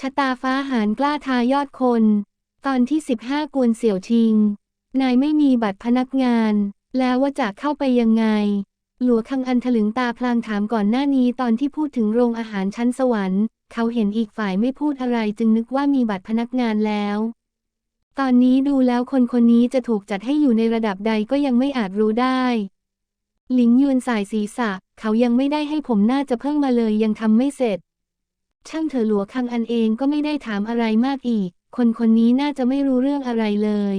ชะตาฟ้าหารกล้าทายอดคน ตอนที่ 15 กวนเสี่ยวชิง นายไม่มีบัตรพนักงาน แล้วว่าจะเข้าไปยังไง หลัวคังอันถลึงตาพลางถามก่อนหน้านี้ตอนที่พูดถึงโรงอาหารชั้นสวรรค์ เขาเห็นอีกฝ่ายไม่พูดอะไรจึงนึกว่ามีบัตรพนักงานแล้ว ตอนนี้ดูแล้วคนคนนี้จะถูกจัดให้อยู่ในระดับใดก็ยังไม่อาจรู้ได้ หลิงยวนสายศีรษะ เขายังไม่ได้ให้ผมน่าจะเพิ่งมาเลยยังทำไม่เสร็จ ช่างเถอหลัวคังอันเองก็ไม่ได้ถามอะไรมากอีก คนคนนี้น่าจะไม่รู้เรื่องอะไรเลย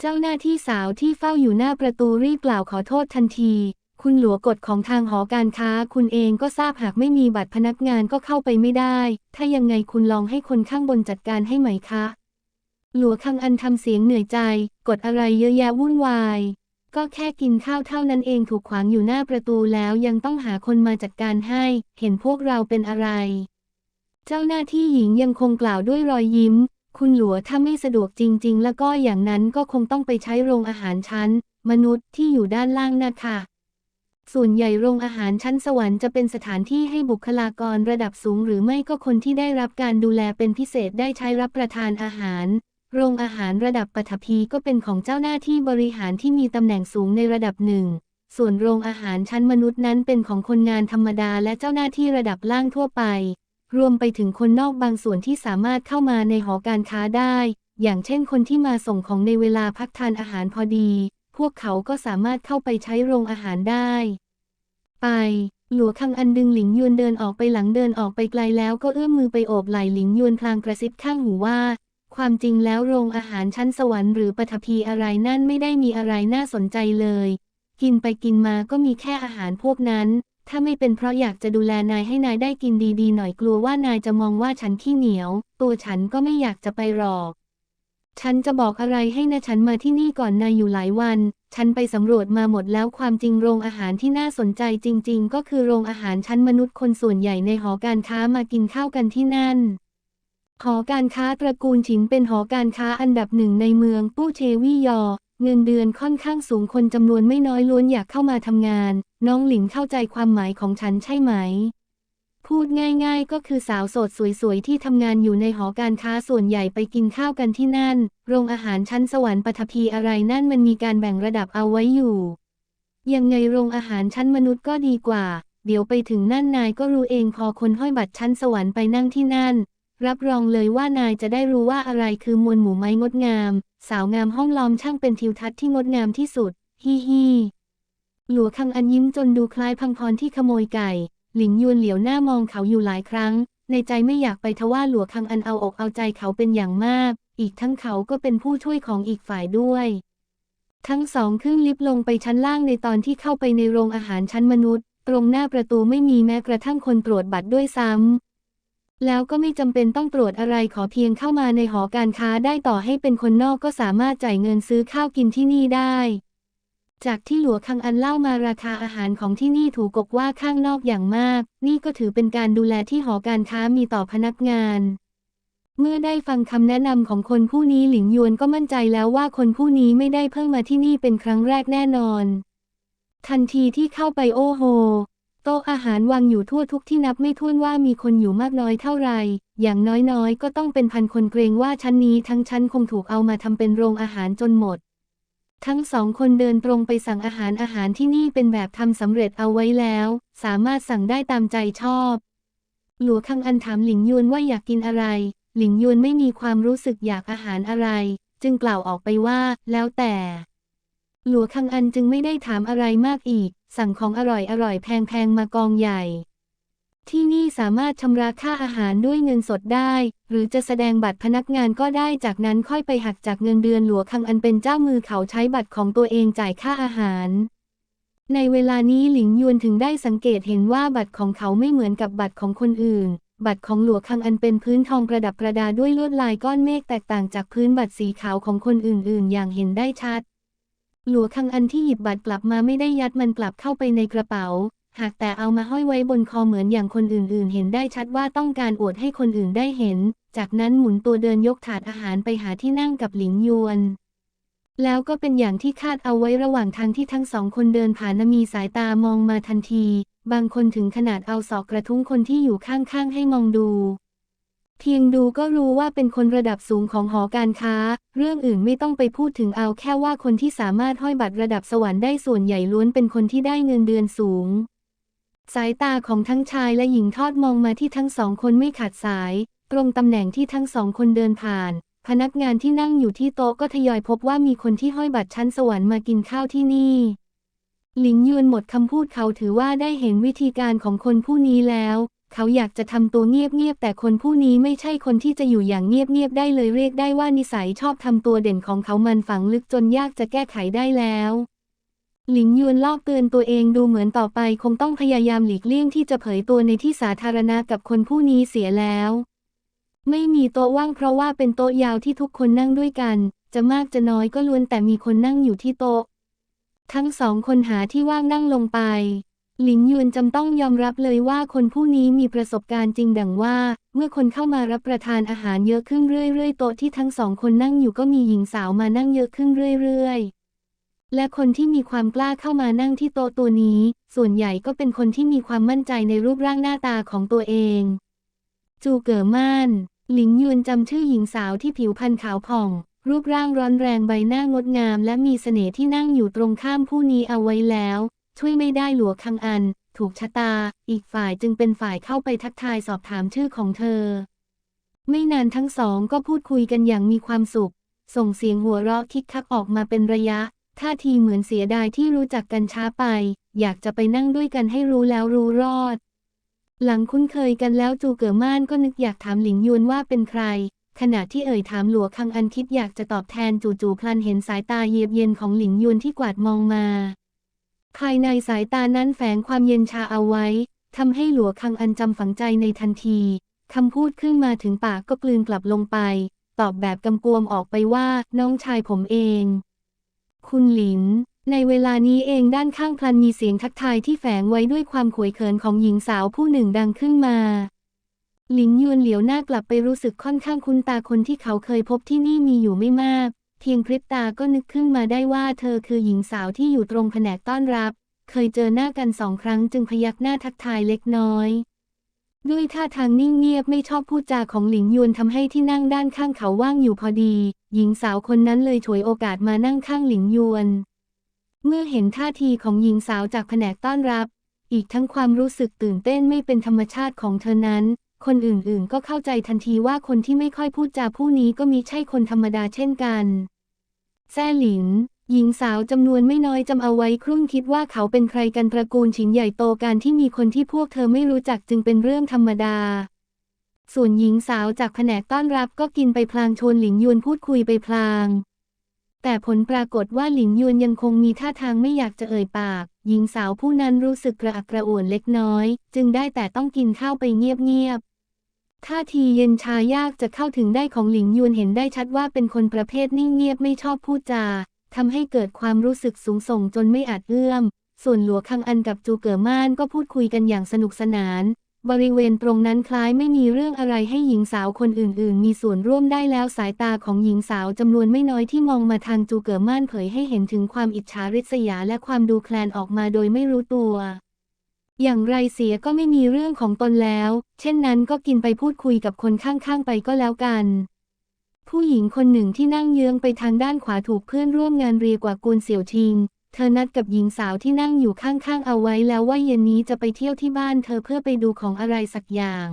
เจ้าหน้าที่สาวที่เฝ้าอยู่หน้าประตูรีบกล่าวขอโทษทันที คุณหลัวกฎของทางหอการค้า คุณเองก็ทราบหากไม่มีบัตรพนักงานก็เข้าไปไม่ได้ ถ้ายังไงคุณลองให้คนข้างบนจัดการให้ไหมคะ หลัวคังอันทำเสียงเหนื่อยใจ กดอะไรเยอะแยะวุ่นวายก็แค่กินข้าวเท่านั้นเองถูกขวางอยู่หน้าประตูแล้วยังต้องหาคนมาจัดการให้ เห็นพวกเราเป็นอะไร เจ้าหน้าที่หญิงยังคงกล่าวด้วยรอยยิ้ม คุณหลัวถ้าไม่สะดวกจริง ๆ แล้วก็อย่างนั้นก็คงต้องไปใช้โรงอาหารชั้น มนุษย์ที่อยู่ด้านล่างนะคะส่วนใหญ่โรงอาหารชั้นสวรรค์จะเป็นสถานที่ให้บุคลากรระดับสูง หรือไม่ก็คนที่ได้รับการดูแลเป็นพิเศษได้ใช้รับประทานอาหาร โรงอาหารระดับปฐพีก็เป็นของเจ้าหน้าที่บริหารที่มีตำแหน่งสูงในระดับหนึ่ง ส่วนโรงอาหารชั้นมนุษย์นั้นเป็นของคนงานธรรมดาและเจ้าหน้าที่ระดับล่างทั่วไป รวมไปถึงคนนอกบางส่วนที่สามารถเข้ามาในหอการค้าได้ อย่างเช่นคนที่มาส่งของในเวลาพักทานอาหารพอดี พวกเขาก็สามารถเข้าไปใช้โรงอาหารได้ ไป หลัวคังอันดึงหลิงยวนเดินออกไปหลังเดินออกไปไกลแล้วก็เอื้อมมือไปโอบไหล่หลิงยวนพลางกระซิบข้างหูว่า ความจริงแล้วโรงอาหารชั้นสวรรค์หรือปฐพีอะไรนั่นไม่ได้มีอะไรน่าสนใจเลย กินไปกินมาก็มีแค่อาหารพวกนั้น ถ้าไม่เป็นเพราะอยากจะดูแลนายให้นายได้กินดีๆ หน่อยกลัวว่านายจะมองว่าฉันขี้เหนียว ตัวฉันก็ไม่อยากจะไปหรอก ฉันจะบอกอะไรให้นะฉันมาที่นี่ก่อนนายอยู่หลายวัน ฉันไปสำรวจมาหมดแล้วความจริงโรงอาหารที่น่าสนใจจริง ๆ ก็คือโรงอาหารชั้นมนุษย์คนส่วนใหญ่ในหอการค้ามากินข้าวกันที่นั่นหอการค้าตระกูลฉินเป็นหอการค้าอันดับหนึ่งในเมืองปู้เชวี่ยอ เงินเดือนค่อนข้างสูงคนจำนวนไม่น้อยล้วนอยากเข้ามาทำงาน น้องหลิงเข้าใจความหมายของฉันใช่ไหม พูดง่าย ๆ ก็คือสาวโสดสวยๆ ที่ทำงานอยู่ในหอการค้าส่วนใหญ่ไปกินข้าวกันที่นั่น โรงอาหารชั้นสวรรค์ปฐพีอะไรนั่นมันมีการแบ่งระดับเอาไว้อยู่ ยังไงโรงอาหารชั้นมนุษย์ก็ดีกว่า เดี๋ยวไปถึงนั่นนายก็รู้เองพอคนห้อยบัตรชั้นสวรรค์ไปนั่งที่นั่น รับรองเลยว่านายจะได้รู้ว่าอะไรคือมวลหมู่ไม้งดงาม สาวงามห้องล้อมช่างเป็นทิวทัศน์ที่งดงามที่สุด ฮิฮิ หลัวคังอันยิ้มจนดูคล้ายพังพรที่ขโมยไก่ หลิงยวนเหลียวหน้ามองเขาอยู่หลายครั้ง ในใจไม่อยากไปทว่าหลัวคังอันเอาอกเอาใจเขาเป็นอย่างมาก อีกทั้งเขาก็เป็นผู้ช่วยของอีกฝ่ายด้วย ทั้งสองขึ้นลิฟต์ลงไปชั้นล่างในตอนที่เข้าไปในโรงอาหารชั้นมนุษย์ ตรงหน้าประตูไม่มีแม้กระทั่งคนตรวจบัตรด้วยซ้ำแล้วก็ไม่จำเป็นต้องตรวจอะไรขอเพียงเข้ามาในหอการค้าได้ต่อให้เป็นคนนอกก็สามารถจ่ายเงินซื้อข้าวกินที่นี่ได้ จากที่หลัวคังอันเล่ามาราคาอาหารของที่นี่ถูกกกว่าข้างนอกอย่างมาก นี่ก็ถือเป็นการดูแลที่หอการค้ามีต่อพนักงาน เมื่อได้ฟังคำแนะนำของคนผู้นี้หลิงยวนก็มั่นใจแล้วว่าคนผู้นี้ไม่ได้เพิ่งมาที่นี่เป็นครั้งแรกแน่นอน ทันทีที่เข้าไปโอ้โหโต๊ะอาหารวางอยู่ทั่วทุกที่นับไม่ถ้วนว่ามีคนอยู่มากน้อยเท่าไหร่อย่างน้อยๆ ก็ต้องเป็นพันคนเกรงว่าชั้นนี้ทั้งชั้นคงถูกเอามาทำเป็นโรงอาหารจนหมด ทั้งสองคนเดินตรงไปสั่งอาหารอาหารที่นี่เป็นแบบทำสำเร็จเอาไว้แล้ว สามารถสั่งได้ตามใจชอบ หลัวคังอันถามหลิงยวนว่าอยากกินอะไร หลิงยวนไม่มีความรู้สึกอยากอาหารอะไร จึงกล่าวออกไปว่า แล้วแต่ หลัวคังอันจึงไม่ได้ถามอะไรมากอีก สั่งของอร่อยอร่อยแพงๆมากองใหญ่ ที่นี่สามารถชำระค่าอาหารด้วยเงินสดได้ หรือจะแสดงบัตรพนักงานก็ได้จากนั้นค่อยไปหักจากเงินเดือนหลัวคังอันเป็นเจ้ามือเขาใช้บัตรของตัวเองจ่ายค่าอาหาร ในเวลานี้หลิงยวนถึงได้สังเกตเห็นว่าบัตรของเขาไม่เหมือนกับบัตรของคนอื่น บัตรของหลัวคังอันเป็นพื้นทองประดับประดาด้วยลวดลายก้อนเมฆแตกต่างจากพื้นบัตรสีขาวของคนอื่น ๆ อย่างเห็นได้ชัดหลัวคังอันที่หยิบบัตรกลับมาไม่ได้ยัดมันกลับเข้าไปในกระเป๋า หากแต่เอามาห้อยไว้บนคอเหมือนอย่างคนอื่นๆ เห็นได้ชัดว่าต้องการอวดให้คนอื่นได้เห็น จากนั้นหมุนตัวเดินยกถาดอาหารไปหาที่นั่งกับหลิงยวน แล้วก็เป็นอย่างที่คาดเอาไว้ระหว่างทางที่ทั้งสองคนเดินผ่านมีสายตามองมาทันที บางคนถึงขนาดเอาศอกกระทุ้งคนที่อยู่ข้างๆให้มองดู เพียงดูก็รู้ว่าเป็นคนระดับสูงของหอการค้า เรื่องอื่นไม่ต้องไปพูดถึงเอาแค่ว่าคนที่สามารถห้อยบัตรระดับสวรรค์ได้ส่วนใหญ่ล้วนเป็นคนที่ได้เงินเดือนสูง สายตาของทั้งชายและหญิงทอดมองมาที่ทั้งสองคนไม่ขาดสาย ตรงตำแหน่งที่ทั้งสองคนเดินผ่าน พนักงานที่นั่งอยู่ที่โต๊ะก็ทยอยพบว่ามีคนที่ห้อยบัตรชั้นสวรรค์มากินข้าวที่นี่ หลิงยวนหมดคำพูดเขาถือว่าได้เห็นวิธีการของคนผู้นี้แล้ว เขาอยากจะทำตัวเงียบๆแต่คนผู้นี้ไม่ใช่คนที่จะอยู่อย่างเงียบๆได้เลยเรียกได้ว่านิสัยชอบทำตัวเด่นของเขามันฝังลึกจนยากจะแก้ไขได้แล้ว หลิงยวนลอกเตือนตัวเองดูเหมือนต่อไปคงต้องพยายามหลีกเลี่ยงที่จะเผยตัวในที่สาธารณะกับคนผู้นี้เสียแล้ว ไม่มีโต๊ะว่างเพราะว่าเป็นโต๊ะยาวที่ทุกคนนั่งด้วยกัน จะมากจะน้อยก็ล้วนแต่มีคนนั่งอยู่ที่โต๊ะ ทั้งสองคนหาที่ว่างนั่งลงไป หลินยวนจำต้องยอมรับเลยว่าคนผู้นี้มีประสบการณ์จริงดังว่า เมื่อคนเข้ามารับประทานอาหารเยอะขึ้นเรื่อยๆ โต๊ะที่ทั้งสองคนนั่งอยู่ก็มีหญิงสาวมานั่งเยอะขึ้นเรื่อยๆ และคนที่มีความกล้าเข้ามานั่งที่โต๊ะตัวนี้ ส่วนใหญ่ก็เป็นคนที่มีความมั่นใจในรูปร่างหน้าตาของตัวเอง จูเก๋อม่าน หลิงยวนจำชื่อหญิงสาวที่ผิวพรรณขาวผ่อง รูปร่างร้อนแรงใบหน้างดงาม และมีเสน่ห์ที่นั่งอยู่ตรงข้ามผู้นี้เอาไว้แล้ว ช่วยไม่ได้หลัวคังอัน ถูกชะตา อีกฝ่ายจึงเป็นฝ่ายเข้าไปทักทายสอบถามชื่อของเธอ ไม่นานทั้งสองก็พูดคุยกันอย่างมีความสุข ส่งเสียงหัวเราะคิกคักออกมาเป็นระยะ ท่าทีเหมือนเสียดายที่รู้จักกันช้าไป อยากจะไปนั่งด้วยกันให้รู้แล้วรู้รอด หลังคุ้นเคยกันแล้วจูเก๋อม่านก็นึกอยากถามหลิงยวนว่าเป็นใคร ขณะที่เอ่ยถามหลัวคังอันคิดอยากจะตอบแทนจู่ๆพลันเห็นสายตาเยียบเย็นของหลิงยวนที่กวาดมองมา ภายในสายตานั้นแฝงความเย็นชาเอาไว้ทำให้หลัวคังอันจำฝังใจในทันทีคำพูดขึ้นมาถึงปากก็กลืนกลับลงไป ตอบแบบกำกวมออกไปว่าน้องชายผมเอง คุณหลิน ในเวลานี้เองด้านข้างพลันมีเสียงทักทายที่แฝงไว้ด้วยความขวยเขินของหญิงสาวผู้หนึ่งดังขึ้นมา หลินยวนเหลียวหน้ากลับไปรู้สึกค่อนข้างคุ้นตาคนที่เขาเคยพบที่นี่มีอยู่ไม่มาก เพียงพริบตาก็นึกขึ้นมาได้ว่าเธอคือหญิงสาวที่อยู่ตรงแผนกต้อนรับ เคยเจอหน้ากันสองครั้งจึงพยักหน้าทักทายเล็กน้อย ด้วยท่าทางนิ่งเงียบไม่ชอบพูดจาของหลิงยวนทำให้ที่นั่งด้านข้างเขาว่างอยู่พอดี หญิงสาวคนนั้นเลยฉวยโอกาสมานั่งข้างหลิงยวน เมื่อเห็นท่าทีของหญิงสาวจากแผนกต้อนรับ อีกทั้งความรู้สึกตื่นเต้นไม่เป็นธรรมชาติของเธอนั้น คนอื่นๆ ก็เข้าใจทันทีว่าคนที่ไม่ค่อยพูดจาผู้นี้ก็มีใช่คนธรรมดาเช่นกัน แซ่หลิน หญิงสาวจำนวนไม่น้อยจำเอาไว้ครุ่นคิดว่าเขาเป็นใครกันตระกูลฉินใหญ่โตการที่มีคนที่พวกเธอไม่รู้จักจึงเป็นเรื่องธรรมดา ส่วนหญิงสาวจากแผนกต้อนรับก็กินไปพลางชวนหลิงยวนพูดคุยไปพลาง แต่ผลปรากฏว่าหลิงยวนยังคงมีท่าทางไม่อยากจะเอ่ยปาก หญิงสาวผู้นั้นรู้สึกกระอักกระอ่วนเล็กน้อย จึงได้แต่ต้องกินข้าวไปเงียบๆท่าทีเย็นชายากจะเข้าถึงได้ของหลิงยวนเห็นได้ชัดว่าเป็นคนประเภทนิ่งเงียบไม่ชอบพูดจา ทำให้เกิดความรู้สึกสูงส่งจนไม่อาจเอื้อม ส่วนหลัวคังอันกับจูเก๋อม่านก็พูดคุยกันอย่างสนุกสนาน บริเวณตรงนั้นคล้ายไม่มีเรื่องอะไรให้หญิงสาวคนอื่น ๆ มีส่วนร่วมได้แล้วสายตาของหญิงสาวจำนวนไม่น้อยที่มองมาทางจูเก๋อม่านเผยให้เห็นถึงความอิจฉาริษยาและความดูแคลนออกมาโดยไม่รู้ตัวอย่างไรเสียก็ไม่มีเรื่องของตนแล้ว เช่นนั้นก็กินไปพูดคุยกับคนข้างๆไปก็แล้วกัน ผู้หญิงคนหนึ่งที่นั่งเยื้องไปทางด้านขวาถูกเพื่อนร่วมงานเรียกว่ากุนเสี่ยวทิง เธอนัดกับหญิงสาวที่นั่งอยู่ข้างๆเอาไว้แล้วว่าเย็นนี้จะไปเที่ยวที่บ้านเธอเพื่อไปดูของอะไรสักอย่าง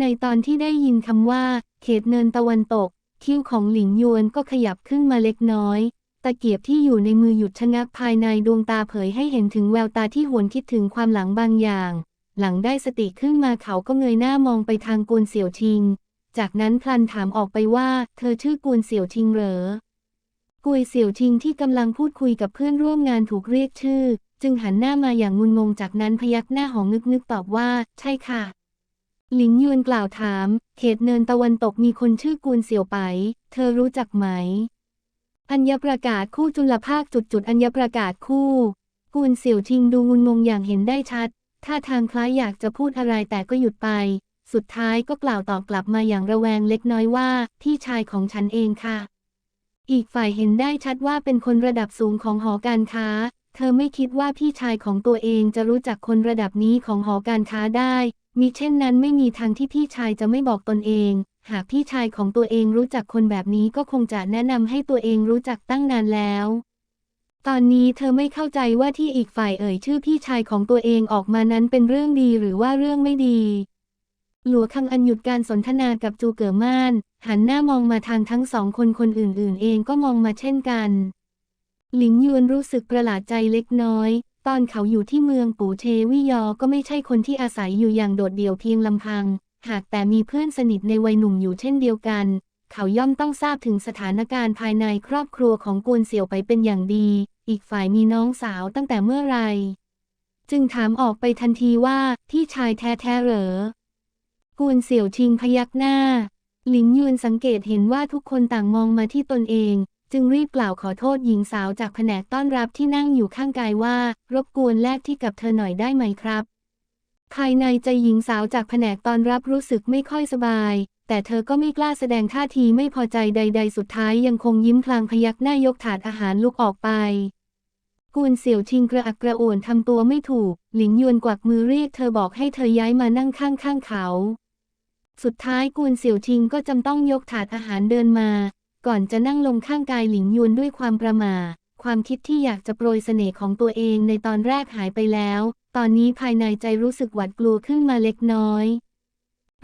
ในตอนที่ได้ยินคำว่า เขตเนินตะวันตก คิ้วของหลิงยวนก็ขยับขึ้นมาเล็กน้อยตะเกียบที่อยู่ในมือหยุดชะงักภายในดวงตาเผยให้เห็นถึงแววตาที่หวนคิดถึงความหลังบางอย่าง หลังได้สติขึ้นมาเขาก็เงยหน้ามองไปทางกุนเสี่ยวทิง จากนั้นพลันถามออกไปว่า เธอชื่อกุนเสี่ยวทิงเหรอกุยเสี่ยวทิงที่กำลังพูดคุยกับเพื่อนร่วมงานถูกเรียกชื่อ จึงหันหน้ามาอย่างงุนงงจากนั้นพยักหน้าหองนึกนึกตอบว่า ใช่ค่ะ หลิงยวนกล่าวถาม เขตเนินตะวันตกมีคนชื่อกุนเสี่ยวไป เธอรู้จักไหม อัญญประกาศคู่จุลภาคจุดจุดอัญญประกาศคู่กุนเสี่ยวทิงดูงุนงงอย่างเห็นได้ชัดท่าทางคล้ายอยากจะพูดอะไรแต่ก็หยุดไป สุดท้ายก็กล่าวตอบกลับมาอย่างระแวงเล็กน้อยว่า พี่ชายของฉันเองค่ะ อีกฝ่ายเห็นได้ชัดว่าเป็นคนระดับสูงของหอการค้า เธอไม่คิดว่าพี่ชายของตัวเองจะรู้จักคนระดับนี้ของหอการค้าได้ มิเช่นนั้นไม่มีทางที่พี่ชายจะไม่บอกตนเอง หากพี่ชายของตัวเองรู้จักคนแบบนี้ก็คงจะแนะนำให้ตัวเองรู้จักตั้งนานแล้วตอนนี้เธอไม่เข้าใจว่าที่อีกฝ่ายเอ่ยชื่อพี่ชายของตัวเองออกมานั้นเป็นเรื่องดีหรือว่าเรื่องไม่ดี หลัวคังอันหยุดการสนทนากับจูเก๋อม่าน หันหน้ามองมาทางทั้งสองคนคนอื่นๆ เองก็มองมาเช่นกัน หลิงยวนรู้สึกประหลาดใจเล็กน้อย ตอนเขาอยู่ที่เมืองปูเชวิยอก็ไม่ใช่คนที่อาศัยอยู่อย่างโดดเดี่ยวเพียงลำพัง หากแต่มีเพื่อนสนิทในวัยหนุ่มอยู่เช่นเดียวกัน เขาย่อมต้องทราบถึงสถานการณ์ภายในครอบครัวของกวนเสี่ยวไปเป็นอย่างดี อีกฝ่ายมีน้องสาวตั้งแต่เมื่อไร จึงถามออกไปทันทีว่าพี่ชายแท้ๆเหรอ กวนเสี่ยวชิงพยักหน้า หลิงยวนสังเกตเห็นว่าทุกคนต่างมองมาที่ตนเอง จึงรีบกล่าวขอโทษหญิงสาวจากแผนกต้อนรับที่นั่งอยู่ข้างกายว่า รบกวนแลกที่กับเธอหน่อยได้ไหมครับ ภายในใจหญิงสาวจากแผนกต้อนรับรู้สึกไม่ค่อยสบาย แต่เธอก็ไม่กล้าแสดงท่าทีไม่พอใจใด ๆ สุดท้ายยังคงยิ้มพลางพยักหน้ายกถาดอาหารลุกออกไปกวนเสี่ยวชิงกระอักกระอ่วนทำตัวไม่ถูก หลิงยวนกวักมือเรียกเธอบอกให้เธอย้ายมานั่งข้างๆเขา สุดท้ายกวนเสี่ยวชิงก็จำต้องยกถาดอาหารเดินมา ก่อนจะนั่งลงข้างกายหลิงยวนด้วยความประมาความคิดที่อยากจะโปรยเสน่ห์ของตัวเองในตอนแรกหายไปแล้ว ตอนนี้ภายในใจรู้สึกหวาดกลัวขึ้นมาเล็กน้อย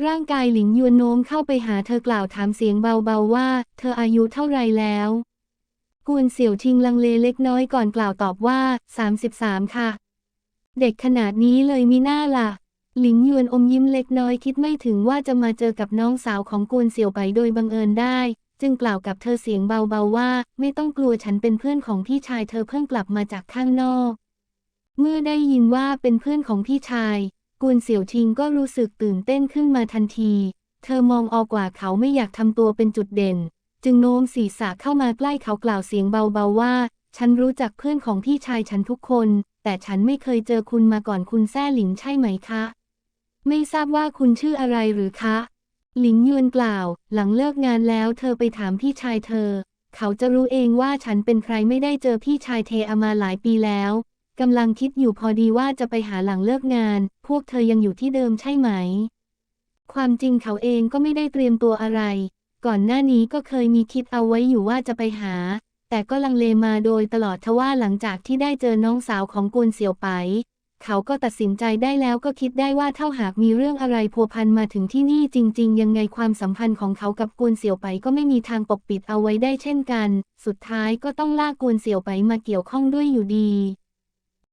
ร่างกายหลิงยวนโน้มเข้าไปหาเธอกล่าวถามเสียงเบาๆว่า เธออายุเท่าไรแล้ว กวนเสี่ยวชิงลังเลเล็กน้อยก่อนกล่าวตอบว่า 33 ค่ะ เด็กขนาดนี้เลยมีหน้าล่ะ หลิงยวนอมยิ้มเล็กน้อยคิดไม่ถึงว่าจะมาเจอกับน้องสาวของกวนเสี่ยวไปโดยบังเอิญได้ จึงกล่าวกับเธอเสียงเบาๆว่า ไม่ต้องกลัวฉันเป็นเพื่อนของพี่ชายเธอเพิ่งกลับมาจากข้างนอก เมื่อได้ยินว่าเป็นเพื่อนของพี่ชาย กวนเสี่ยวชิงก็รู้สึกตื่นเต้นขึ้นมาทันที เธอมองออกกว่าเขาไม่อยากทำตัวเป็นจุดเด่น จึงโน้มศีรษะเข้ามาใกล้เขากล่าวเสียงเบาๆว่า ฉันรู้จักเพื่อนของพี่ชายฉันทุกคน แต่ฉันไม่เคยเจอคุณมาก่อนคุณแซ่หลิงใช่ไหมคะ ไม่ทราบว่าคุณชื่ออะไรหรือคะ หลิงยวนกล่าว หลังเลิกงานแล้วเธอไปถามพี่ชายเธอ เขาจะรู้เองว่าฉันเป็นใครไม่ได้เจอพี่ชายเทอามาหลายปีแล้วกำลังคิดอยู่พอดีว่าจะไปหาหลังเลิกงาน พวกเธอยังอยู่ที่เดิมใช่ไหม ความจริงเขาเองก็ไม่ได้เตรียมตัวอะไร ก่อนหน้านี้ก็เคยมีคิดเอาไว้อยู่ว่าจะไปหา แต่ก็ลังเลมาโดยตลอดทว่าหลังจากที่ได้เจอน้องสาวของกวนเสี่ยวไป เขาก็ตัดสินใจได้แล้วก็คิดได้ว่าเท่าหากมีเรื่องอะไรพัวพันมาถึงที่นี่จริง ๆ ยังไงความสัมพันธ์ของเขากับกวนเสี่ยวไปก็ไม่มีทางปกปิดเอาไว้ได้เช่นกัน สุดท้ายก็ต้องลากกวนเสี่ยวไปมาเกี่ยวข้องด้วยอยู่ดี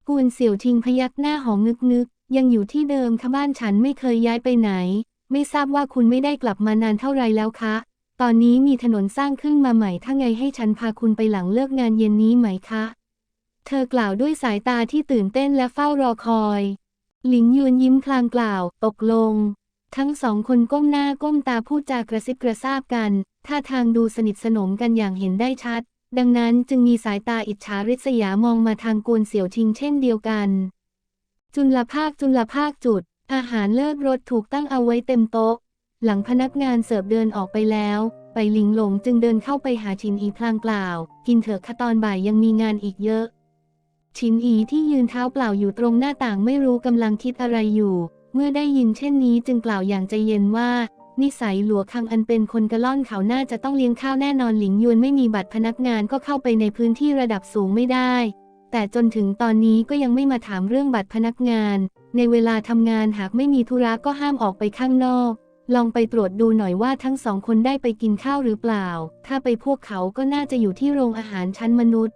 กวนเสี่ยวชิงพยักหน้าหองนึกๆยังอยู่ที่เดิมค่ะบ้านฉันไม่เคยย้ายไปไหน ไม่ทราบว่าคุณไม่ได้กลับมานานเท่าไรแล้วคะ ตอนนี้มีถนนสร้างขึ้นมาใหม่ถ้าไงให้ฉันพาคุณไปหลังเลิกงานเย็นนี้ไหมคะ เธอกล่าวด้วยสายตาที่ตื่นเต้นและเฝ้ารอคอย หลิงยวนยิ้มพลางกล่าว ตกลง ทั้งสองคนก้มหน้าก้มตาพูดจากระซิบกระซาบกัน ท่าทางดูสนิทสนมกันอย่างเห็นได้ชัด ดังนั้นจึงมีสายตาอิจฉาริษยามองมาทางกวนเสี่ยวชิงเช่นเดียวกัน จุลภาคจุลภาคจุด อาหารเลิศรสถูกตั้งเอาไว้เต็มโต๊ะ หลังพนักงานเสิร์ฟเดินออกไปแล้วไปหลิงหลงจึงเดินเข้าไปหาชินอีพลางกล่าว กินเถอะค่ะตอนบ่ายยังมีงานอีกเยอะ ชินอีที่ยืนเท้าเปล่าอยู่ตรงหน้าต่างไม่รู้กำลังคิดอะไรอยู่ เมื่อได้ยินเช่นนี้จึงกล่าวอย่างใจเย็นว่า นิสัยหลัวคังอันเป็นคนกระล่อนเขาน่าจะต้องเลี้ยงข้าวแน่นอนหลิงยวนไม่มีบัตรพนักงานก็เข้าไปในพื้นที่ระดับสูงไม่ได้ แต่จนถึงตอนนี้ก็ยังไม่มาถามเรื่องบัตรพนักงาน ในเวลาทำงานหากไม่มีธุระก็ห้ามออกไปข้างนอก ลองไปตรวจดูหน่อยว่าทั้งสองคนได้ไปกินข้าวหรือเปล่า ถ้าไปพวกเขาก็น่าจะอยู่ที่โรงอาหารชั้นมนุษย์